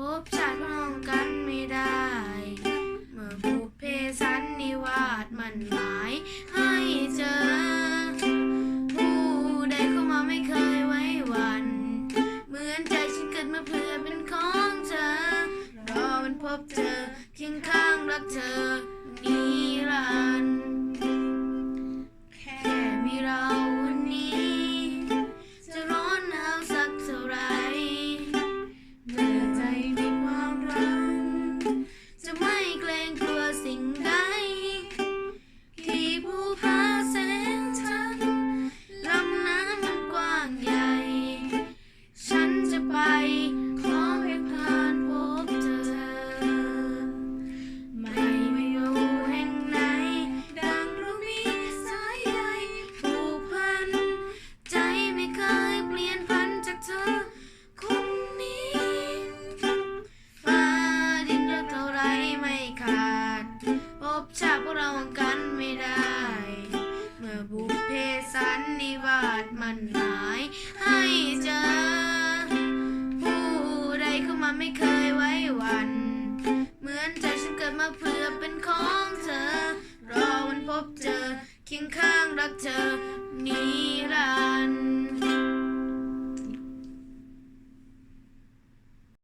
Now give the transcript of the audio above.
พบชาติพ้องกันไม่ได้ เมื่อผูกเพสันนิวาสมันหมายให้เจอ ผู้ใดเข้ามาไม่เคยไว้วัน เหมือนใจฉันเกิดมาเพื่อเป็นของเธอ รอมันพบเธอเคียงข้างรักเธอ พวกเรากันไม่ได้ เมื่อบุพเพสันนิวาสมันหายให้เจอ ผู้ใดเข้ามาไม่เคยไว้วัน เหมือนใจฉันเกิดมาเพื่อเป็นของเธอ รอวันพบเจอเคียงข้างรักเธอ